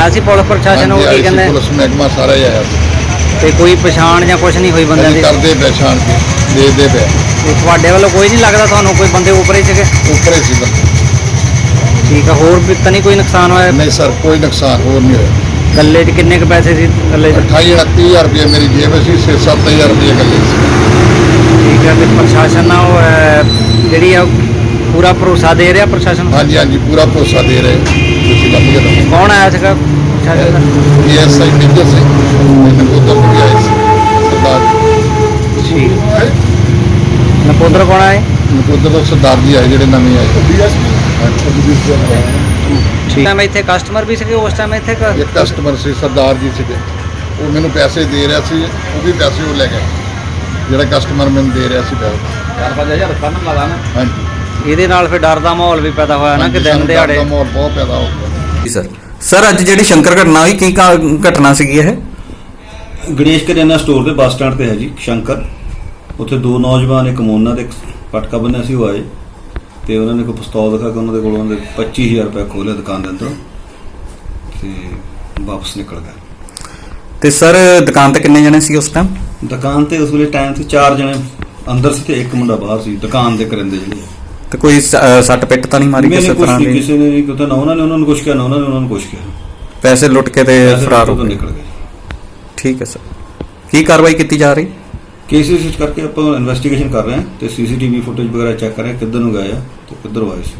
ਆਇਆ ਸੀ ਪੁਲਿਸ ਪ੍ਰਸ਼ਾਸਨ ਉਹ ਕੀ ਕਹਿੰਦੇ? ਪੁਲਿਸ ਮਹਿਕਮਾ ਸਾਰਾ ਹੀ ਆਇਆ ਸੀ ਤੇ ਕੋਈ ਪਛਾਣ ਜਾਂ ਕੁਝ ਨਹੀਂ ਹੋਈ ਬੰਦਿਆਂ ਦੀ? ਕਰਦੇ ਪਛਾਣ ਕੇ ਦੇਖਦੇ ਪਏ। ਤੇ ਤੁਹਾਡੇ ਵੱਲੋਂ ਕੋਈ ਨਹੀਂ ਲੱਗਦਾ ਤੁਹਾਨੂੰ ਕੋਈ ਬੰਦੇ ਉੱਪਰ ਹੀ ਸੀਗੇ? ਉੱਪਰ ਹੀ ਸੀ ਬੰਦੇ। ਠੀਕ ਆ ਹੋਰ ਵੀ ਤਾਂ ਨਹੀਂ ਕੋਈ ਨੁਕਸਾਨ ਹੋਇਆ? ਨਹੀਂ ਸਰ ਕੋਈ ਨੁਕਸਾਨ ਹੋਰ ਨਹੀਂ ਹੋਇਆ। ਗੱਲੇ 'ਚ ਕਿੰਨੇ ਕੁ ਪੈਸੇ ਸੀ ਗੱਲੇ 'ਚ? 28 29000 ਰੁਪਏ ਮੇਰੀ ਜੇਬ ਵਿੱਚ ਸੀ 6-7000 ਰੁਪਏ ਗੱਲੇ ਸੀ। ਠੀਕ ਹੈ ਤੇ ਪ੍ਰਸ਼ਾਸਨ ਨਾਲ ਉਹ, ਅਹ, ਜਿਹੜੀ ਆ ਪੂਰਾ ਭਰੋਸਾ ਦੇ ਰਿਹਾ ਪ੍ਰਸ਼ਾਸਨ? ਹਾਂਜੀ ਹਾਂਜੀ ਪੂਰਾ ਭਰੋਸਾ ਦੇ ਰਹੇ। ਲੱਭ ਕੇ ਦੋ ਕੌਣ ਆਇਆ ਸੀਗਾ ਪ੍ਰਸ਼ਾਸਨ ਦਾ ਏਐਸਆਈ ਮੇਜਰ ਸਿੰਘ ਇਹਨਾਂ ਉਧਰ ਵੀ ਆਏ ਸੀ। ਸਰਦਾਰ ਠੀਕ ਨਕੋਦਰ ਕੌਣ ਆਏ? ਉਧਰ ਤੋਂ ਸਰਦਾਰ ਜੀ ਆਏ ਜਿਹੜੇ ਨਵੇਂ ਆਏ। ਠੀਕ। ਹੈ ਮੈਂ ਇੱਥੇ ਕਸਟਮਰ ਵੀ ਸੀਗੇ ਉਸ ਟਾਈਮ ਇੱਥੇ ਕ- ਇੱਕ ਕਸਟਮਰ ਸੀ ਸਰਦਾਰ ਜੀ ਸੀਗੇ। ਉਹ ਮੈਨੂੰ ਪੈਸੇ ਦੇ ਰਿਹਾ ਸੀ ਉਹ ਵੀ ਪੈਸੇ ਉਹ ਲੈ ਗਿਆ ਜਿਹੜਾ ਕਸਟਮਰ ਮੈਨੂੰ ਦੇ ਰਿਹਾ ਸੀ ਪੈਸੇ। 4-5000 ਫਨ ਲਾ ਨਾ। ਹਾਂਜੀ। ਇਹਦੇ ਨਾਲ ਫਿਰ ਡਰ ਦਾ ਮਾਹੌਲ ਵੀ ਪੈਦਾ ਹੋਇਆ ਨਾ ਕਿ ਹਾਂਜੀ, ਦਿਨ ਸਾਨੂੰ ਡਰ ਦਿਹਾੜੇ। ਦਾ ਮਾਹੌਲ ਬਹੁਤ ਪੈਦਾ ਹੋ ਗਿਆ। ਸਰ। ਸਰ ਅੱਜ ਜਿਹੜੀ ਸ਼ੰਕਰ ਘਟਨਾ ਹੋਈ ਕੀ ਕਾ- ਘਟਨਾ ਸੀਗੀ ਇਹ? ਗਣੇਸ਼ ਕਰਿਆਨਾ ਸਟੋਰ ਦੇ ਬੱਸ ਸਟੈਂਡ ਤੇ ਹੈ ਜੀ ਸ਼ੰਕਰ। ਉੱਥੇ ਦੋ ਨੌਜਵਾਨ ਇੱਕ ਮੋਨਾ ਤੇ ਇੱਕ ਪਟਕਾ ਬੰਨਿਆ ਸੀ ਉਹ ਆਏ। ਤੇ ਉਹਨਾਂ ਨੇ ਕੋਈ ਪਿਸਤੌਲ ਦਿਖਾ ਕੇ ਉਹਨਾਂ ਦੇ ਕੋਲੋਂ ਉਹਨਾਂ ਦੇ 25000 ਰੁਪਏ ਖੋਲੇ ਦੁਕਾਨ ਦੇ ਅੰਦਰੋਂ। ਤੇ ਵਾਪਸ ਨਿਕਲ ਗਏ। ਤੇ ਸਰ ਦੁਕਾਨ ਤੇ ਕਿੰਨੇ ਜਣੇ ਸੀ ਉਸ ਟਾਈਮ ਦੁਕਾਨ ਤੇ ਉਸ ਵੇਲੇ ਟਾਈਮ ਤੇ ਚਾਰ ਜਣੇ ਅੰਦਰ ਸੀ ਤੇ ਇੱਕ ਮੁੰਡਾ ਬਾਹਰ ਸੀ ਦੁਕਾਨ ਦੇ ਕਰਿੰਦੇ ਜਿਹੜੇ। ਤੇ ਕੋਈ ਸ- ਅਹ ਸੱਟ ਪਿੱਟ ਤਾਂ ਨਹੀਂ ਮਾਰੀ ਕਿਸੇ ਤਰ੍ਹਾਂ ਨਹੀਂ ਦੀ? ਕਿਸੇ ਨੇ ਨਹੀਂ ਕਿਹਾ ਨਾ ਉਹਨਾਂ ਨੇ ਉਹਨਾਂ ਨੂੰ ਕੁਝ ਕਿਹਾ ਨਾ ਉਹਨਾਂ ਨੇ ਉਹਨਾਂ ਨੂੰ ਕੁਝ ਕਿਹਾ। ਪੈਸੇ ਲੁੱਟ ਕੇ ਤੇ ਪੈਸੇ ਫਰਾਰ ਹੋ ਗਏ। ਨਿਕਲ ਗਏ। ਠੀਕ ਹੈ ਸਰ। ਕੀ ਕਾਰਵਾਈ ਕੀਤੀ ਜਾ ਰਹੀ? ਕੇਸਿਸ ਵਿੱਚ ਕਰਕੇ ਆਪਾਂ ਇਨਵੈਸਟੀਗੇਸ਼ਨ ਕਰ ਰਹੇ ਹਾਂ ਤੇ ਸੀਸੀਟੀਵੀ ਫੁਟੇਜ ਵਗੈਰਾ ਚੈੱਕ ਕਰ ਰਹੇ ਹਾਂ ਕਿੱਧਰ ਨੂੰ ਗਏ ਆ ਤੇ ਕਿੱਧਰ ਆਏ ਸੀ।